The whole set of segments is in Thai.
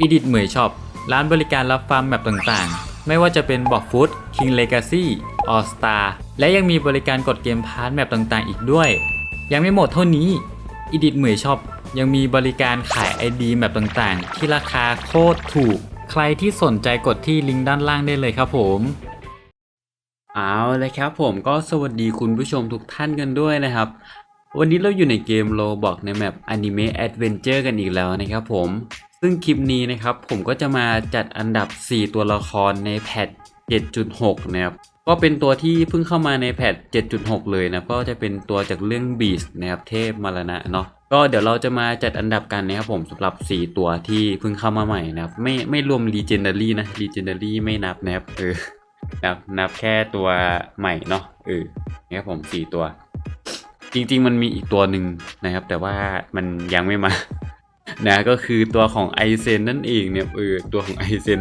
Edit เหมยช็อปร้านบริการรับฟาร์มแมปต่างๆ ไม่ว่าจะเป็นบอกฟุต King Legacy All Star และยังมีบริการกดเกมพาร์ทแมปต่างๆ อีกด้วย ยังไม่หมดเท่านี้ Edit เหมยช็อปยังมีบริการขาย ID แมปต่างๆ ที่ราคาโคตรถูก ใครที่สนใจกดที่ลิงก์ด้านล่างได้เลยครับผมเอาเลยครับผมก็สวัสดีคุณผู้ชมทุกท่านกันด้วยนะครับ วันนี้เราอยู่ในเกมโลบอกในแมป Anime Adventure กันอีกแล้วนะครับผม ซึ่งคลิปนี้นะครับผมก็จะมาจัดอันดับ 4 ตัวละครในแพท7.6 นะครับ ก็เป็นตัวที่เพิ่งเข้ามาในแพท7.6 เลยนะ ก็จะเป็นตัวจากเรื่อง Beast นะครับ เทพมรณะเนาะ ก็เดี๋ยวเราจะมาจัดอันดับกันนะครับผมสำหรับ 4 ตัวที่เพิ่งเข้ามาใหม่นะครับ ไม่ไม่รวม Legendary นะ Legendary ไม่นับนะครับเออนับนับแค่ตัวใหม่เนาะเออนะครับผมสี่ตัว จริง ๆ มันมีอีกตัวหนึ่งนะครับ แต่ว่ามันยังไม่มา นะก็คือตัวของไอเซนนั่นเองเนี่ยเออตัวของไอเซน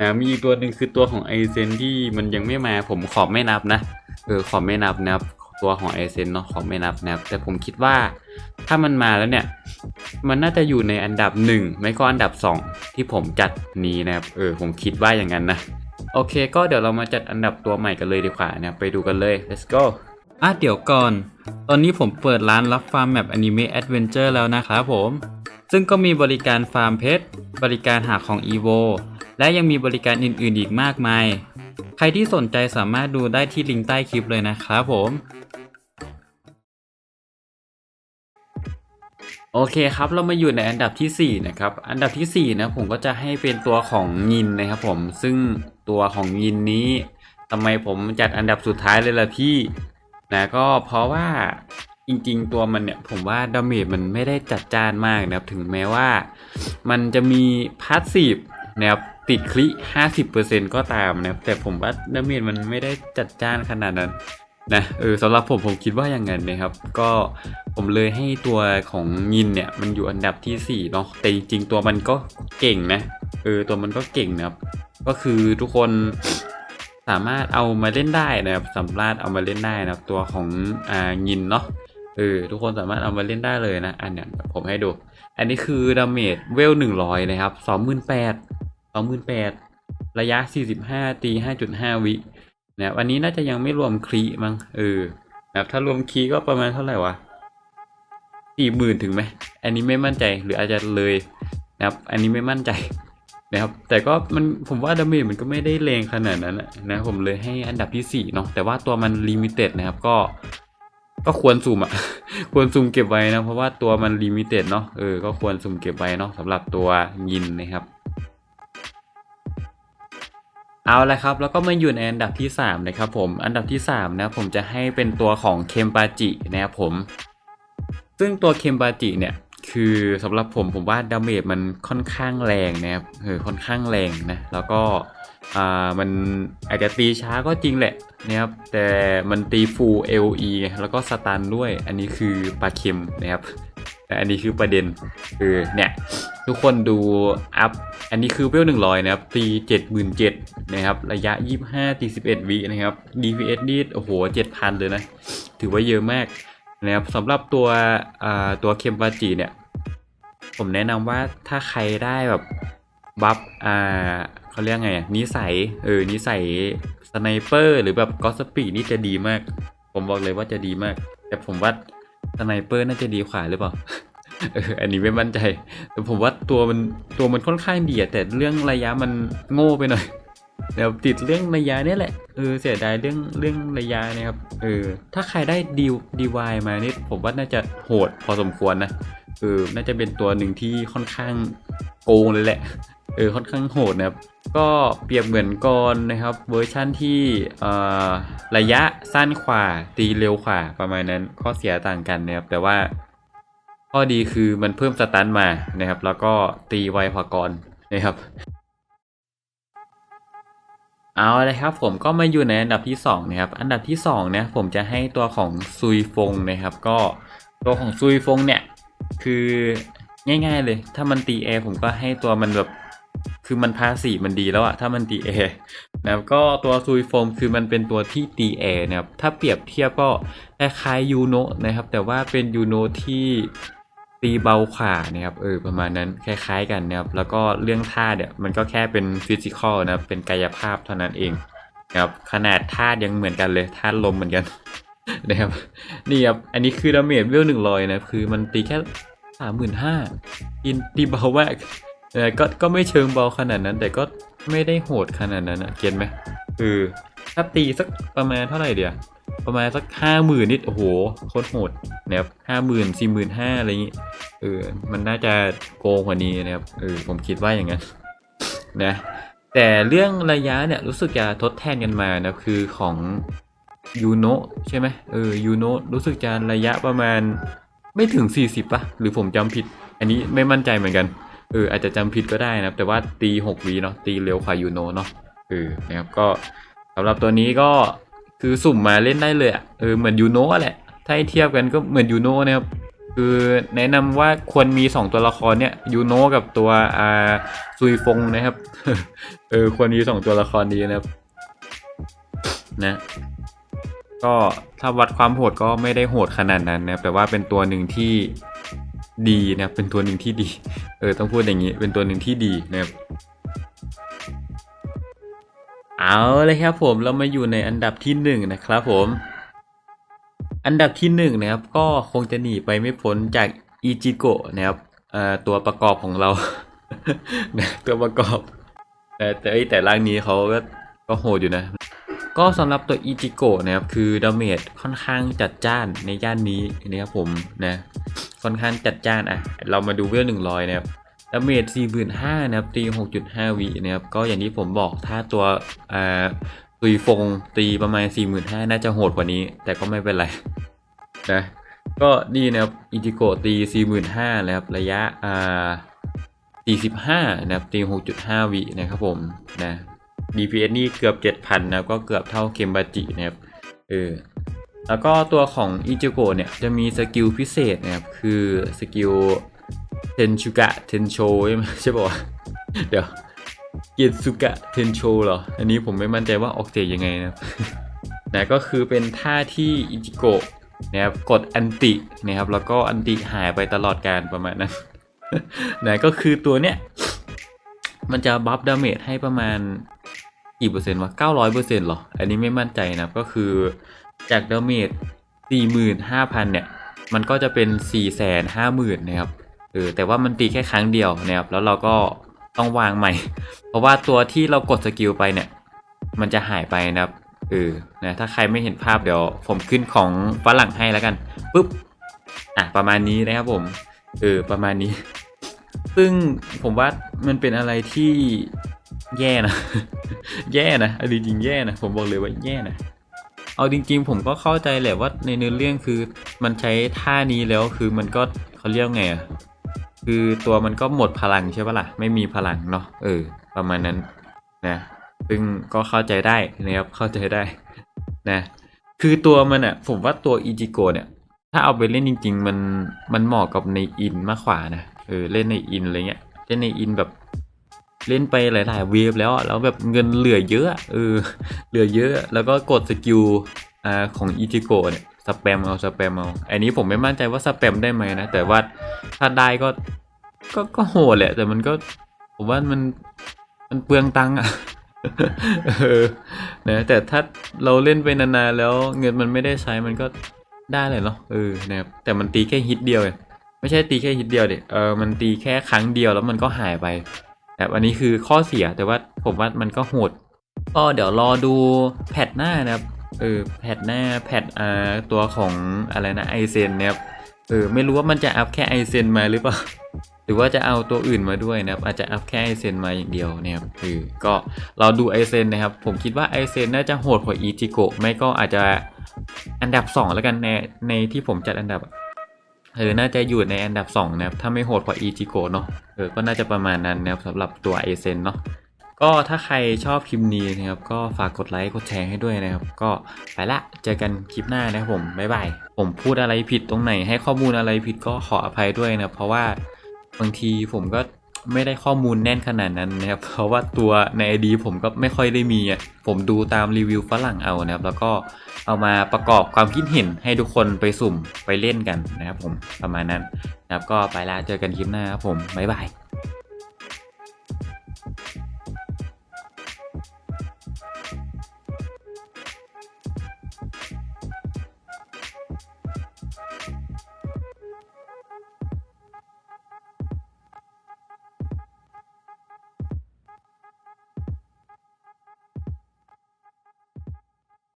นะมีอีกตัวหนึ่งคือตัวของไอเซนที่มันยังไม่มาผมขอไม่นับนะเออขอไม่นับนะครับตัวของไอเซนเนาะขอไม่นับนะครับแต่ผมคิดว่าถ้ามันมาแล้วเนี่ย มันน่าจะอยู่ในอันดับหนึ่งไม่ก็อันดับสองที่ผมจัดนี้นะครับเออผมคิดว่าอย่างนั้นนะโอเค ก็เดี๋ยวเรามาจัดอันดับตัวใหม่กันเลยดีกว่านะไปดูกันเลย let's go อะเดี๋ยวก่อน ตอนนี้ผมเปิดร้านรับฟาร์มแมปอนิเมะแอดเวนเจอร์แล้วนะครับผม ซึ่งก็มีบริการฟาร์มเพชร บริการหาของ EVO และยังมีบริการอื่นๆ อีกมากมาย ใครที่สนใจสามารถดูได้ที่ลิงก์ใต้คลิปเลยนะครับผม โอเคครับเรามาอยู่ในอันดับทีสี่4 นะครับ อันดับทีสี่ 4 นะผมก็จะให้เป็นตัวของยินนะครับผม ซึ่งตัวของยินนี้ทำไมผมจัดอันดับสุดท้ายเลยล่ะพี่นะก็เพราะว่า จริงๆ ตัวมันเนี่ยผมว่าดาเมจมันไม่ได้จัดจ้านมากนะครับถึงแม้ว่า มันจะมีพาสซีฟนะครับติดคลิ 50%ก็ตามนะครับแต่ผมว่าดาเมจมันไม่ได้จัดจ้านขนาดนั้นนะเออสำหรับผมผมคิดว่าอย่างนั้นนะครับ ก็ผมเลยให้ตัวของยินเนี่ยมันอยู่อันดับที่ 4 เนาะแต่จริงๆ ตัวมันก็เก่งนะเออตัวมันก็เก่งนะครับก็คือทุกคนสามารถเอามาเล่นได้นะครับสามารถเอามาเล่นได้นะครับตัวของอ่ายินเนาะ เออทุกคนสามารถเอามาเล่นได้เลยนะ อันเนี้ยผมให้ดู อันนี้คือดาเมจเวล100นะครับ28,000 28,000ระยะ45ตี5.5วินะครับอันนี้น่าจะยังไม่รวมคลีมั้งเออนะครับถ้ารวมคลีก็ประมาณเท่าไหร่วะสี่หมื่นถึงไหมอันนี้ไม่มั่นใจหรืออาจจะเลยนะครับ อันนี้ไม่มั่นใจนะครับ แต่ก็มันผมว่าดาเมจมันก็ไม่ได้แรงขนาดนั้นนะนะผมเลยให้อันดับที่สี่เนาะแต่ว่าตัวมันลิมิเต็ดนะครับก็ ก็ควรสุ่มอะ ควรสุ่มเก็บไว้นะ เพราะว่าตัวมันลิมิเต็ดเนาะ เออ ก็ควรสุ่มเก็บไว้เนาะสำหรับตัวยินนะครับเอาละครับ แล้วก็มาอยู่ในอันดับที่ 3 นะครับผม อันดับที่ 3 นะผมจะให้เป็นตัวของเคมปาจินะครับผม ซึ่งตัวเคมปาจิเนี่ย คือสำหรับผมผมว่าดาเมจมันค่อนข้างแรงนะครับเออค่อนข้างแรงนะ แล้วก็ อ่ามันอาจจะตีช้าก็จริงแหละนะครับแต่มันตีฟูล LE แล้วก็สตันด้วยอันนี้คือปลาเค็มนะครับแต่อันนี้คือประเด็นคือเนี่ยทุกคนดูอัพอันนี้คือเวลหนึ่งร้อยนะครับตีเจ็ดหมื่นเจ็ดนะครับระยะยี่ห้าตีสิบเอ็ดวินะครับ DPS นี่โอ้โหเจ็ดพันเลยนะ ถือว่าเยอะมากนะครับสำหรับตัวอ่าตัวเคมบาจิเนี่ย ผมแนะนำว่าถ้าใครได้แบบบัฟอ่า เขาเรียกไงอะนิสัยเออนิสัยสไนเปอร์หรือแบบกอสปีนี่จะดีมาก ผมบอกเลยว่าจะดีมาก แต่ผมว่าสไนเปอร์น่าจะดีกว่าหรือเปล่าเอออันนี้ไม่มั่นใจ แต่ผมว่าตัวมันตัวมันค่อนข้างดีแต่เรื่องระยะมันโง่ไปหน่อยเดี๋ยวติดเรื่องระยะเนี่ยแหละเออเสียดายเรื่องเรื่องระยะนะครับเออถ้าใครได้ดีดีวายมานี่ผมว่าน่าจะโหดพอสมควรนะเออน่าจะเป็นตัวหนึ่งที่ค่อนข้างโกงเลยแหละ เออค่อนข้างโหดนะครับก็เปรียบเหมือนกรนะครับเวอร์ชั่นที่ระยะสั้นกว่าตีเร็วกว่าประมาณนั้นข้อเสียต่างกันนะครับแต่ว่าข้อดีคือมันเพิ่มสตันมานะครับ แล้วก็ตีไวพากรนะครับเอาเลยครับผมก็มาอยู่ในอันดับที่2นะครับอันดับที่2เนี่ยผมจะให้ตัวของซุยฟงนะครับ ก็ตัวของซุยฟงเนี่ยคือง่ายๆเลย ถ้ามันตีแอร์ผมก็ให้ตัวมันแบบ คือมันพาสีมันดีแล้วอะถ้ามันตีแอร์นะครับก็ตัวซุยโฟมคือมันเป็นตัวที่ตีแอร์นะครับถ้าเปรียบเทียบก็คล้ายยูโนนะครับแต่ว่าเป็นยูโนที่ตีเบากว่านะครับเออประมาณนั้นคล้ายๆกันนะครับแล้วก็เรื่องท่าเนี่ยมันก็แค่เป็นฟิสิกอลนะครับเป็นกายภาพเท่านั้นเองนะครับขนาดท่ายังเหมือนกันเลยท่าลมเหมือนกันนะครับนี่ครับอันนี้คือดาเมจเวลหนึ่งร้อยนะคือมันตีแค่สามหมื่นห้าอินตีเบามาก เออก็ก็ไม่เชิงเบาขนาดนั้น แต่ก็ไม่ได้โหดขนาดนั้นนะเก็ตไหมคือถ้าตีสักประมาณเท่าไหร่เดียวประมาณสักห้าหมื่นนิดโอ้โหโคตรโหดนะครับห้าหมื่นสี่หมื่นห้าอะไรอย่างงี้เออมันน่าจะโกงกว่านี้นะครับเออผมคิดว่าอย่างนั้นนะแต่เรื่องระยะเนี่ยรู้สึกจะทดแทนกันมานะคือของยูโนใช่ไหมเออยูโนรู้สึกจะระยะประมาณไม่ถึง 40ป่ะ หรือผมจำผิด อันนี้ไม่มั่นใจเหมือนกัน เอออาจจะจำผิดก็ได้นะครับ แต่ว่าตี6วีเนาะตีเร็วกว่ายูโนเนาะเออนะครับก็สำหรับตัวนี้ก็คือสุ่มมาเล่นได้เลยอะเออเหมือนยูโนแหละ ถ้าเทียบกันก็เหมือนยูโนนะครับคือแนะนำว่าควรมี 2 ตัวละครเนี่ยยูโนกับตัวอ่าซุยฟงนะครับเออควรมี 2 ตัวละครดีนะครับนะก็ถ้าวัดความโหดก็ไม่ได้โหดขนาดนั้นนะครับแต่ว่าเป็นตัวหนึ่งที่ ดีนะครับเป็นตัวหนึ่งที่ดี เออต้องพูดอย่างนี้ เป็นตัวหนึ่งที่ดีนะครับเอาเลยครับผมเรามาอยู่ในอันดับที่หนึ่งนะครับผมอันดับที่หนึ่งนะครับก็คงจะหนีไปไม่พ้นจากอิจิโกะนะครับตัวประกอบของเรา ตัวประกอบ แต่แต่เอ้ยแต่ร่างนี้เขาก็ก็โหดอยู่นะ ก็สำหรับตัวอิจิโกะนะครับคือดาเมจค่อนข้างจัดจ้านในย่านนี้นะครับผมนะ ค่อนข้างจัดจ้านอะ เรามาดูเวลหนึ่งร้อยนะครับดาเมจสี่หมื่นห้านะครับตีหกจุดห้าวินะครับก็อย่างที่ผมบอกถ้าตัวอ่าตุยฟงตีประมาณสี่หมื่นห้าน่าจะโหดกว่านี้ แต่ก็ไม่เป็นไรนะก็นี่นะครับอิจิโกตี45,000นะครับระยะอ่า45นะครับตี6.5วินะครับผมนะ DPS นี่เกือบ7,000นะครับก็เกือบเท่าเคมบาจินะครับเออ แล้วก็ตัวของอิจิโกะเนี่ยจะมีสกิลพิเศษนะครับคือสกิลเทนชูกะเทนโชใช่ไหมใช่ป่าวะเดี๋ยวเกียสุกะเทนโชเหรอ อันนี้ผมไม่มั่นใจว่าออกเสียงยังไงนะครับนะก็คือเป็นท่าที่อิจิโกะนะครับกดอันตินะครับแล้วก็อันติหายไปตลอดการประมาณนั้นนะก็คือตัวเนี้ยมันจะบัฟดาเมจให้ประมาณกี่เปอร์เซ็นต์วะ900เปอร์เซ็นต์หรอ อันนี้ไม่มั่นใจนะก็คือ จากดาเมจ45,000 เนี่ย มันก็จะเป็น 450,000 นะครับ เออ แต่ว่ามันตีแค่ครั้งเดียวนะครับ แล้วเราก็ต้องวางใหม่ เพราะว่าตัวที่เรากดสกิลไปเนี่ย มันจะหายไปนะครับ เออ นะ ถ้าใครไม่เห็นภาพเดี๋ยวผมขึ้นของฝรั่งให้แล้วกันปุ๊บ อะ ประมาณนี้นะครับผม เออ ประมาณนี้ ซึ่งผมว่ามันเป็นอะไรที่แย่นะ แย่นะเอาจริงแย่นะ ผมบอกเลยว่าแย่นะ เอาจริงๆ ผมก็เข้าใจแหละว่าในเนื้อเรื่องคือมันใช้ท่านี้แล้วคือมันก็เขาเรียกไงอะคือตัวมันก็หมดพลังใช่ปะล่ะไม่มีพลังเนาะเออ ประมาณนั้นนะซึ่งก็เข้าใจได้นะครับเข้าใจได้นะคือตัวมันอะผมว่าตัวอิจิโกะเนี่ยถ้าเอาไปเล่นจริง ๆ มันมันเหมาะกับในอินมากกว่านะเออเล่นในอินอะไรเงี้ยเล่นในอินแบบ เล่นไปหลาย ๆ เวฟแล้วแล้วแบบเงินเหลือเยอะเออเหลือเยอะ แล้วก็กดสกิลอ่าของอิจิโกะเนี่ยสแปมเอาสแปมเอาอันนี้ผมไม่มั่นใจว่าสแปมได้ไหมนะ แต่ว่าถ้าได้ก็ก็ก็โหดแหละ แต่มันก็ผมว่ามันมันเปลืองตังค์อะเออนะแต่ถ้าเราเล่นไปนานๆแล้วเงินมันไม่ได้ใช้มันก็ได้เลยเนาะเออนะครับแต่มันตีแค่ฮิตเดียวเองไม่ใช่ตีแค่ฮิตเดียวเด็เออมันตีแค่ครั้งเดียวแล้วมันก็หายไป แบบอันนี้คือข้อเสียแต่ว่าผมว่ามันก็โหดก็เดี๋ยวรอดูแพทหน้านะครับเออแพทหน้าแพทอ่าตัวของอะไรนะไอเซนนะครับเออไม่รู้ว่ามันจะอัพแค่ไอเซนมาหรือเปล่าหรือว่าจะเอาตัวอื่นมาด้วยนะครับ อาจจะอัพแค่ไอเซนมาอย่างเดียวนะครับคือก็เราดูไอเซนนะครับ ผมคิดว่าไอเซนน่าจะโหดกว่าอีจิโกะไม่ก็อาจจะอันดับ 2 แล้วกันในในที่ผมจัดอันดับ เออน่าจะอยู่ในอันดับ 2 นะครับ ถ้าไม่โหดกว่าอีจิโกะเนาะเออก็น่าจะประมาณนั้นนะครับสำหรับตัวเอเซนเนาะก็ถ้าใครชอบคลิปนี้นะครับ ก็ฝากกดไลค์กดแชร์ให้ด้วยนะครับ ก็ไปละเจอกันคลิปหน้านะครับผมบ๊ายบายผมพูดอะไรผิดตรงไหน ให้ข้อมูลอะไรผิดก็ขออภัยด้วยนะเพราะว่าบางทีผมก็ ไม่ได้ข้อมูลแน่นขนาดนั้นนะครับ เพราะว่าตัวใน ID ผมก็ไม่ค่อยได้มีอะผมดูตามรีวิวฝรั่งเอานะครับ แล้วก็เอามาประกอบความคิดเห็นให้ทุกคนไปสุ่มไปเล่นกันนะครับผมประมาณนั้นนะครับก็ไปละเจอกันคลิปหน้าครับผมบ๊ายบาย